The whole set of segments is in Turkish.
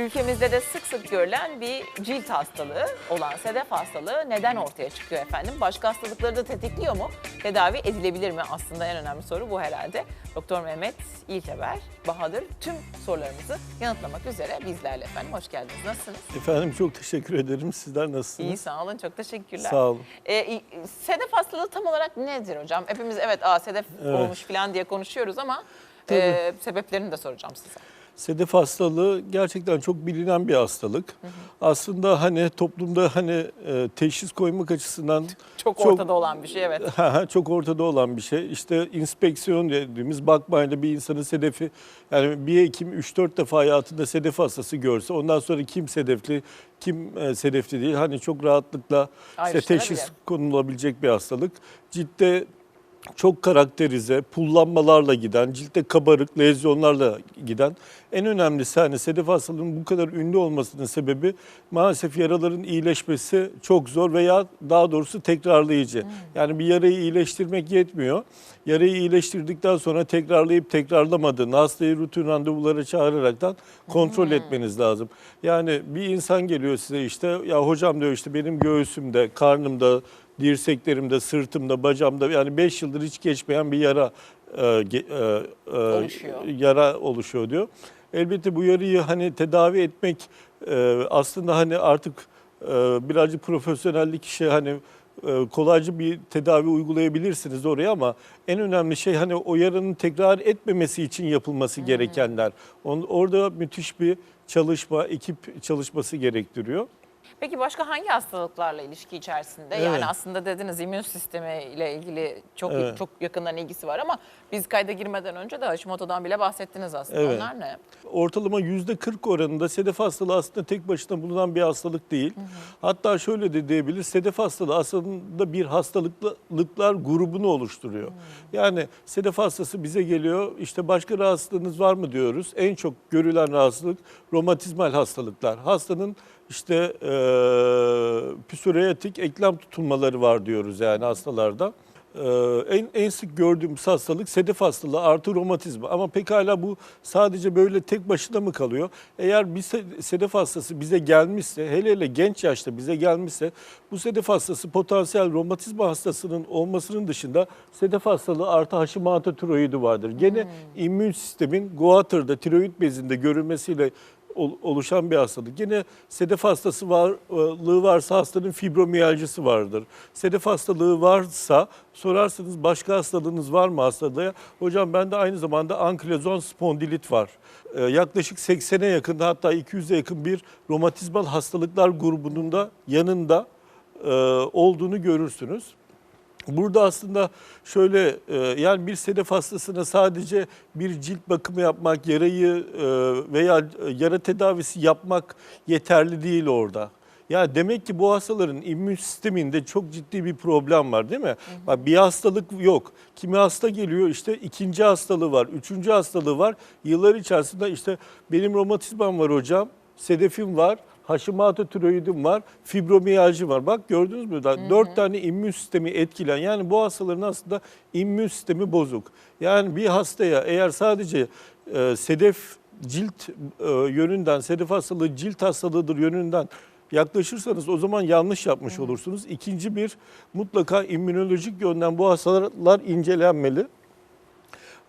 Ülkemizde de sık sık görülen bir cilt hastalığı olan sedef hastalığı neden ortaya çıkıyor efendim? Başka hastalıkları da tetikliyor mu? Tedavi edilebilir mi? Aslında en önemli soru bu herhalde. Doktor Mehmet İlkeber, Bahadır tüm sorularımızı yanıtlamak üzere bizlerle efendim. Hoş geldiniz. Nasılsınız? Efendim çok teşekkür ederim. Sizler nasılsınız? İyi sağ olun. Çok teşekkürler. Sağ olun. Ee, sedef hastalığı tam olarak nedir hocam? Hepimiz evet aa sedef Evet. olmuş falan diye konuşuyoruz ama Tabii. e, sebeplerini de soracağım size. Sedef hastalığı gerçekten çok bilinen bir hastalık. Aslında hani toplumda hani e, teşhis koymak açısından Çok, Çok- ortada olan bir şey evet. çok ortada olan bir şey. İşte inspeksiyon dediğimiz bakmayla bir insanın sedefi yani bir hekim 3-4 defa hayatında sedef hastası görse ondan sonra kim sedefli kim e, sedefli değil hani çok rahatlıkla işte teşhis konulabilecek bir hastalık. Ciltte çok karakterize, pullanmalarla giden, ciltte kabarık, lezyonlarla giden. En önemlisi hani sedef hastalığının bu kadar ünlü olmasının sebebi maalesef yaraların iyileşmesi çok zor veya daha doğrusu tekrarlayıcı. Yani bir yarayı iyileştirmek yetmiyor. Yarayı iyileştirdikten sonra tekrarlayıp tekrarlamadığını hastayı rutin randevulara çağıraraktan kontrol etmeniz lazım. Yani bir insan geliyor size işte ya hocam diyor işte benim göğsümde, karnımda, dirseklerimde, sırtımda, bacağımda yani 5 yıldır hiç geçmeyen bir yara e, e, e, Oluşuyor. yara oluşuyor diyor. Elbette bu yarayı hani tedavi etmek e, aslında hani artık e, birazcık profesyonellik işi hani e, kolayca bir tedavi uygulayabilirsiniz oraya ama en önemli şey hani o yaranın tekrar etmemesi için yapılması gerekenler. On, orada müthiş bir çalışma, ekip çalışması gerektiriyor. Peki başka hangi hastalıklarla ilişki içerisinde? Evet. Yani aslında dediniz immün sistemi ile ilgili çok Evet. çok yakından ilgisi var ama biz kayda girmeden önce de Hashimoto'dan bile bahsettiniz aslında. Evet. Onlar ne? ortalama yüzde 40 oranında sedef hastalığı aslında tek başına bulunan bir hastalık değil. Hatta şöyle de diyebiliriz, sedef hastalığı aslında bir hastalıklar grubunu oluşturuyor. Yani sedef hastası bize geliyor, işte başka rahatsızlığınız var mı diyoruz. En çok görülen rahatsızlık romatizmal hastalıklar. Hastanın işte e, psoriatik eklem tutulmaları var diyoruz yani hastalarda. Ee, en, en sık gördüğümüz hastalık sedef hastalığı artı romatizma. Ama pekala bu sadece böyle tek başına mı kalıyor? Eğer bir se- sedef hastası bize gelmişse, hele hele genç yaşta bize gelmişse, bu sedef hastası potansiyel romatizma hastasının olmasının dışında sedef hastalığı artı Hashimoto tiroidi vardır. Gene immün sistemin guatırda, tiroid bezinde görülmesiyle oluşan bir hastalık. Yine sedef hastası varlığı varsa hastanın fibromiyalcisi vardır. Sedef hastalığı varsa sorarsanız başka hastalığınız var mı hastalığa? Hocam bende aynı zamanda ankilozon spondilit var. Ee, yaklaşık 80'e yakın hatta 200'e yakın bir romatizmal hastalıklar grubunun da yanında e, olduğunu görürsünüz. Burada aslında şöyle e, yani bir sedef hastasına sadece bir cilt bakımı yapmak, yarayı e, veya yara tedavisi yapmak yeterli değil orada. Ya demek ki bu hastaların immün sisteminde çok ciddi bir problem var değil mi? Bak bir hastalık yok. Kimi hasta geliyor işte ikinci hastalığı var, üçüncü hastalığı var. Yıllar içerisinde işte benim romatizmam var hocam, sedefim var, Hashimoto tiroidim var, fibromiyalji var. Bak gördünüz mü? Da Dört tane immün sistemi etkilen. Yani bu hastaların aslında immün sistemi bozuk. Yani bir hastaya eğer sadece e, sedef cilt e, yönünden, sedef hastalığı cilt hastalığıdır yönünden yaklaşırsanız o zaman yanlış yapmış olursunuz. İkinci bir mutlaka immünolojik yönden bu hastalar incelenmeli.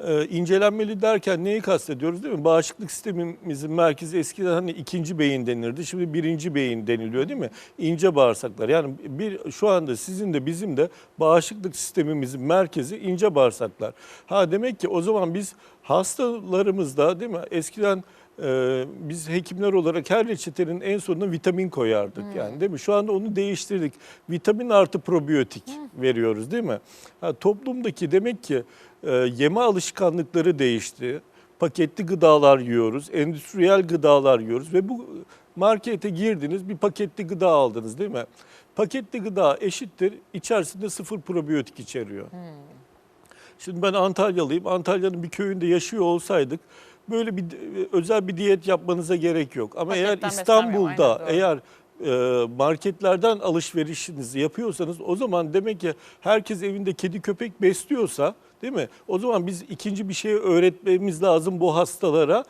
Ee, incelenmeli derken neyi kastediyoruz değil mi? Bağışıklık sistemimizin merkezi eskiden hani ikinci beyin denilirdi. Şimdi birinci beyin deniliyor değil mi? İnce bağırsaklar. Yani bir şu anda sizin de bizim de bağışıklık sistemimizin merkezi ince bağırsaklar. Ha demek ki o zaman biz hastalarımızda değil mi? Eskiden e, biz hekimler olarak her reçetenin en sonuna vitamin koyardık yani değil mi? Şu anda onu değiştirdik. Vitamin artı probiyotik veriyoruz değil mi? Ha, toplumdaki demek ki e, yeme alışkanlıkları değişti. Paketli gıdalar yiyoruz, endüstriyel gıdalar yiyoruz ve bu markete girdiniz bir paketli gıda aldınız değil mi? Paketli gıda eşittir içerisinde sıfır probiyotik içeriyor. Şimdi ben Antalyalıyım. Antalya'nın bir köyünde yaşıyor olsaydık böyle bir özel bir diyet yapmanıza gerek yok. Ama eğer Paketten beslenmiyor, İstanbul'da doğru. eğer e, marketlerden alışverişinizi yapıyorsanız o zaman demek ki herkes evinde kedi köpek besliyorsa değil mi? O zaman biz ikinci bir şey öğretmemiz lazım bu hastalara.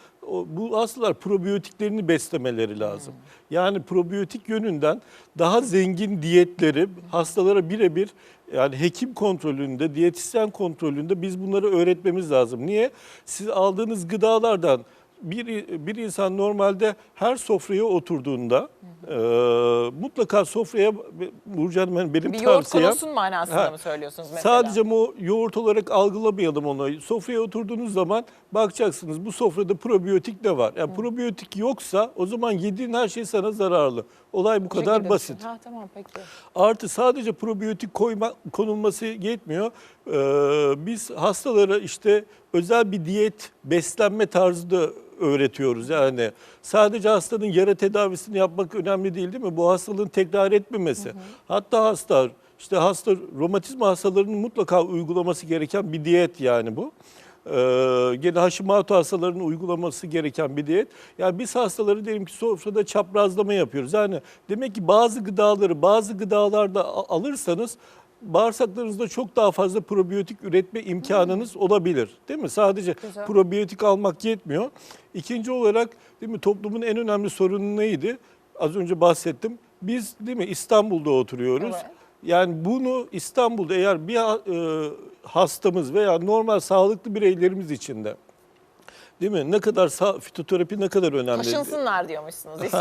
bu hastalar probiyotiklerini beslemeleri lazım. Yani probiyotik yönünden daha zengin diyetleri hastalara birebir yani hekim kontrolünde, diyetisyen kontrolünde biz bunları öğretmemiz lazım. Niye? Siz aldığınız gıdalardan bir, bir insan normalde her sofraya oturduğunda e, mutlaka sofraya Burcu Hanım benim Bir yoğurt tavsiyem konulsun manasında Ha, mı söylüyorsunuz mesela? Sadece o yoğurt olarak algılamayalım onu. Sofraya oturduğunuz zaman bakacaksınız bu sofrada probiyotik de var. Yani probiyotik yoksa o zaman yediğin her şey sana zararlı. Olay bu Bu kadar basit. düşün. Ha tamam peki. Artı sadece probiyotik koyma, konulması yetmiyor. Ee, biz hastalara işte özel bir diyet, beslenme tarzı da öğretiyoruz. Yani sadece hastanın yara tedavisini yapmak önemli değil değil mi? Bu hastalığın tekrar etmemesi. Hatta hasta işte hasta romatizma hastalarının mutlaka uygulaması gereken bir diyet yani bu. Ee, gene Hashimoto hastalarının uygulaması gereken bir diyet. Yani biz hastaları diyelim ki sofrada çaprazlama yapıyoruz. Yani demek ki bazı gıdaları bazı gıdalarda alırsanız bağırsaklarınızda çok daha fazla probiyotik üretme imkanınız olabilir. Değil mi? Sadece Güzel. probiyotik almak yetmiyor. İkinci olarak değil mi toplumun en önemli sorunu neydi? Az önce bahsettim. Biz değil mi İstanbul'da oturuyoruz. Evet. Yani bunu İstanbul'da eğer bir e, hastamız veya normal sağlıklı bireylerimiz için de değil mi? Ne kadar sağ, fitoterapi ne kadar önemli. Taşınsınlar diyormuşsunuz.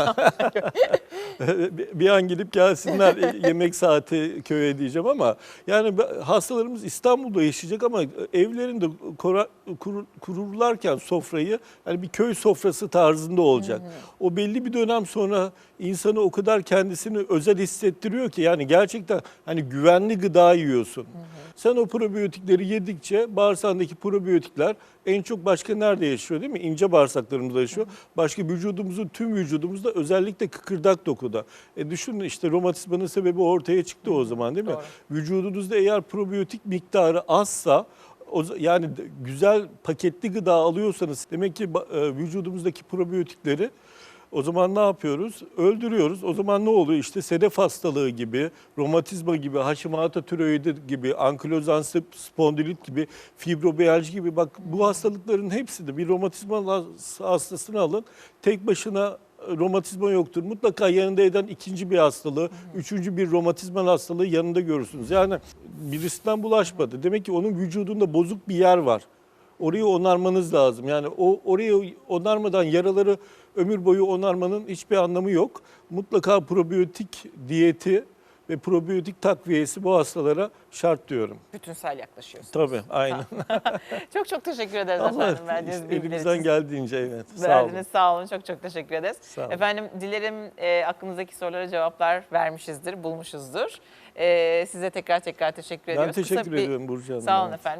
Bir- an gelip gelsinler e, yemek saati köye diyeceğim ama yani hastalarımız İstanbul'da yaşayacak ama evlerinde kora- kur- kururlarken sofrayı hani bir köy sofrası tarzında olacak. O belli bir dönem sonra insanı o kadar kendisini özel hissettiriyor ki yani gerçekten hani güvenli gıda yiyorsun. Sen o probiyotikleri yedikçe bağırsağındaki probiyotikler en çok başka nerede yaşıyor değil mi? İnce bağırsaklarımızda yaşıyor. Başka vücudumuzun tüm vücudumuzda özellikle kıkırdak dokuda. E düşünün işte romatizmanın sebebi ortaya çıktı o zaman değil mi? Doğru. Vücudunuzda eğer probiyotik miktarı azsa yani güzel paketli gıda alıyorsanız demek ki e, vücudumuzdaki probiyotikleri o zaman ne yapıyoruz? Öldürüyoruz. O zaman ne oluyor? İşte sedef hastalığı gibi, romatizma gibi, Hashimoto tiroidi gibi, ankilozan sp- spondilit gibi, fibromiyalji gibi bak bu hastalıkların hepsi de bir romatizma has- hastasını alın. Tek başına romatizma yoktur. Mutlaka yanında eden ikinci bir hastalığı, üçüncü bir romatizmal hastalığı yanında görürsünüz. Yani birisinden bulaşmadı. Demek ki onun vücudunda bozuk bir yer var. Orayı onarmanız lazım. Yani o orayı onarmadan yaraları ömür boyu onarmanın hiçbir anlamı yok. Mutlaka probiyotik diyeti ve probiyotik takviyesi bu hastalara şart diyorum. Bütünsel yaklaşıyorsunuz. Tabii, aynen. Çok çok teşekkür ederiz Allah efendim verdiğiniz bilgiler elimizden için. geldiğince evet. Sağ olun. Verdiniz sağ olun çok çok teşekkür ederiz. Sağ olun. Efendim dilerim e, aklınızdaki sorulara cevaplar vermişizdir, bulmuşuzdur. E, size tekrar tekrar teşekkür Ben ediyoruz. Kısa teşekkür bir- ediyorum Burcu Hanım. Sağ olun efendim.